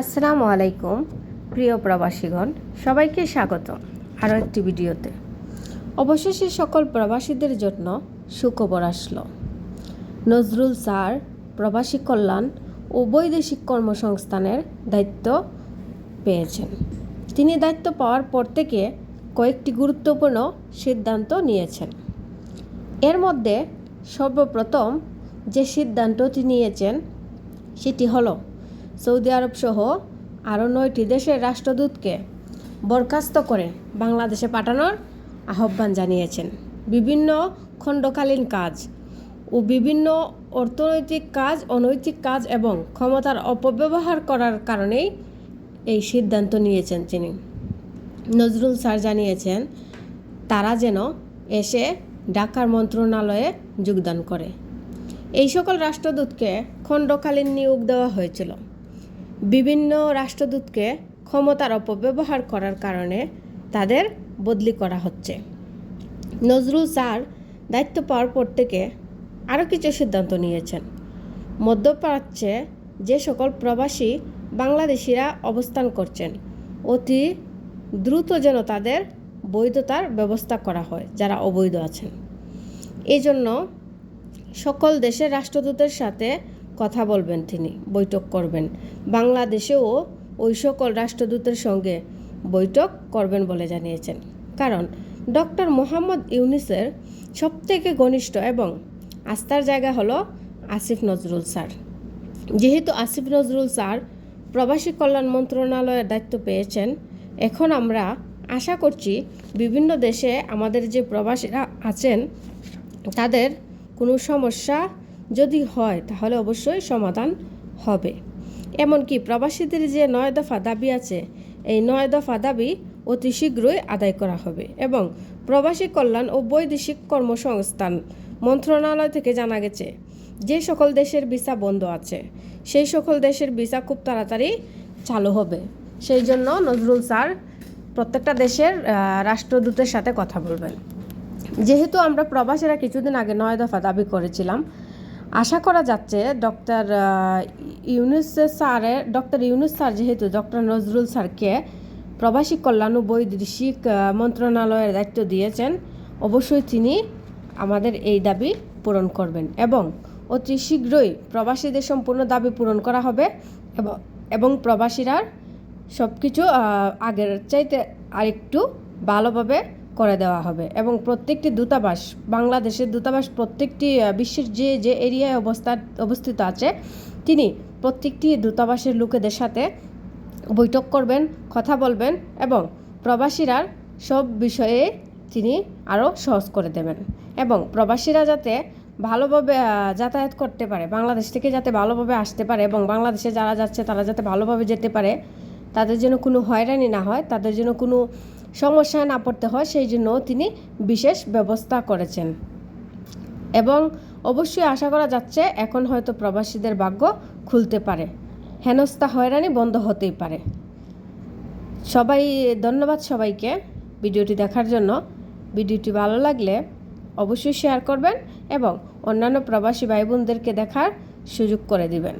আসসালামু আলাইকুম, প্রিয় প্রবাসীগণ, সবাইকে স্বাগত আরও একটি ভিডিওতে। অবশেষে সকল প্রবাসীদের জন্য সুখবর আসলো। নজরুল স্যার, প্রবাসী কল্যাণ ও বৈদেশিক কর্মসংস্থানের দায়িত্ব পেয়েছেন। তিনি দায়িত্ব পাওয়ার পর থেকে কয়েকটি গুরুত্বপূর্ণ সিদ্ধান্ত নিয়েছেন। এর মধ্যে সর্বপ্রথম যে সিদ্ধান্তটি নিয়েছেন সেটি হলো সৌদি আরব সহ আরও নয়টি দেশের রাষ্ট্রদূতকে বরখাস্ত করে বাংলাদেশে পাঠানোর আহ্বান জানিয়েছেন। বিভিন্ন খণ্ডকালীন কাজ ও বিভিন্ন অর্থনৈতিক কাজ, অনৈতিক কাজ এবং ক্ষমতার অপব্যবহার করার কারণেই এই সিদ্ধান্ত নিয়েছেন তিনি। নজরুল স্যার জানিয়েছেন, তারা যেন এসে ঢাকার মন্ত্রণালয়ে যোগদান করে। এই সকল রাষ্ট্রদূতকে খণ্ডকালীন নিয়োগ দেওয়া হয়েছিল। বিভিন্ন রাষ্ট্রদূতকে ক্ষমতার অপব্যবহার করার কারণে তাদের বদলি করা হচ্ছে। নজরুল স্যার দায়িত্ব পাওয়ার পর থেকে আরও কিছু সিদ্ধান্ত নিয়েছেন। মধ্যপ্রাচ্যে যে সকল প্রবাসী বাংলাদেশিরা অবস্থান করছেন, অতি দ্রুত যেন তাদের বৈধতার ব্যবস্থা করা হয়, যারা অবৈধ আছেন। এই জন্য সকল দেশের রাষ্ট্রদূতের সাথে কথা বলবেন তিনি, বৈঠক করবেন। বাংলাদেশেও ওই সকল রাষ্ট্রদূতের সঙ্গে বৈঠক করবেন বলে জানিয়েছেন। কারণ ডক্টর মোহাম্মদ ইউনিসের সবথেকে ঘনিষ্ঠ এবং আস্থার জায়গা হলো আসিফ নজরুল স্যার। যেহেতু আসিফ নজরুল স্যার প্রবাসী কল্যাণ মন্ত্রণালয়ের দায়িত্ব পেয়েছেন, এখন আমরা আশা করছি বিভিন্ন দেশে আমাদের যে প্রবাসীরা আছেন, তাদের কোনো সমস্যা যদি হয়, তাহলে অবশ্যই সমাধান হবে। এমনকি প্রবাসীদের যে নয় দফা দাবি আছে, এই নয় দফা দাবি অতি শীঘ্রই আদায় করা হবে এবং প্রবাসী কল্যাণ ও বৈদেশিক কর্মসংস্থান মন্ত্রণালয় থেকে জানা গেছে, যে সকল দেশের ভিসা বন্ধ আছে, সেই সকল দেশের ভিসা খুব তাড়াতাড়ি চালু হবে। সেই জন্য নজরুল স্যার প্রত্যেকটা দেশের রাষ্ট্রদূতের সাথে কথা বলবেন। যেহেতু আমরা প্রবাসীরা কিছুদিন আগে নয় দফা দাবি করেছিলাম আশা করা যাচ্ছে ডক্টর ইউনুস স্যারের ডক্টর ইউনুস স্যার যেহেতু, ডক্টর নজরুল স্যারকে প্রবাসী কল্যাণ ও বৈদেশিক মন্ত্রণালয়ের দায়িত্ব দিয়েছেন, অবশ্যই তিনি আমাদের এই দাবি পূরণ করবেন এবং অতি শীঘ্রই প্রবাসীদের সম্পূর্ণ দাবি পূরণ করা হবে এবং প্রবাসীরা সব কিছু আগের চাইতে আরেকটু ভালোভাবে করে দেওয়া হবে। এবং প্রত্যেকটি দূতাবাস, বাংলাদেশের দূতাবাস প্রত্যেকটি বিশ্বের যে যে এরিয়ায় অবস্থা, অবস্থিত আছে, তিনি প্রত্যেকটি দূতাবাসের লোকেদের সাথে বৈঠক করবেন, কথা বলবেন এবং প্রবাসীরা সব বিষয়ে তিনি আরও সহজ করে দেবেন। এবং প্রবাসীরা যাতে ভালোভাবে যাতায়াত করতে পারে, বাংলাদেশ থেকে যাতে ভালোভাবে আসতে পারে এবং বাংলাদেশে যারা যাচ্ছে তারা যাতে ভালোভাবে যেতে পারে, তাদের যেন কোনো হয়রানি না হয়, তাদের যেন কোনো সমস্যায় না পড়তে হয়, সেই জন্য তিনি বিশেষ ব্যবস্থা করেছেন। এবং অবশ্যই আশা করা যাচ্ছে, এখন হয়তো প্রবাসীদের ভাগ্য খুলতে পারে। হেনস্থা হয়রানি বন্ধ হতেই পারে। সবাই, ধন্যবাদ সবাইকে ভিডিওটি দেখার জন্য। ভিডিওটি ভালো লাগলে অবশ্যই শেয়ার করবেন এবং অন্যান্য প্রবাসী ভাই বোনদেরকে দেখার সুযোগ করে দিবেন।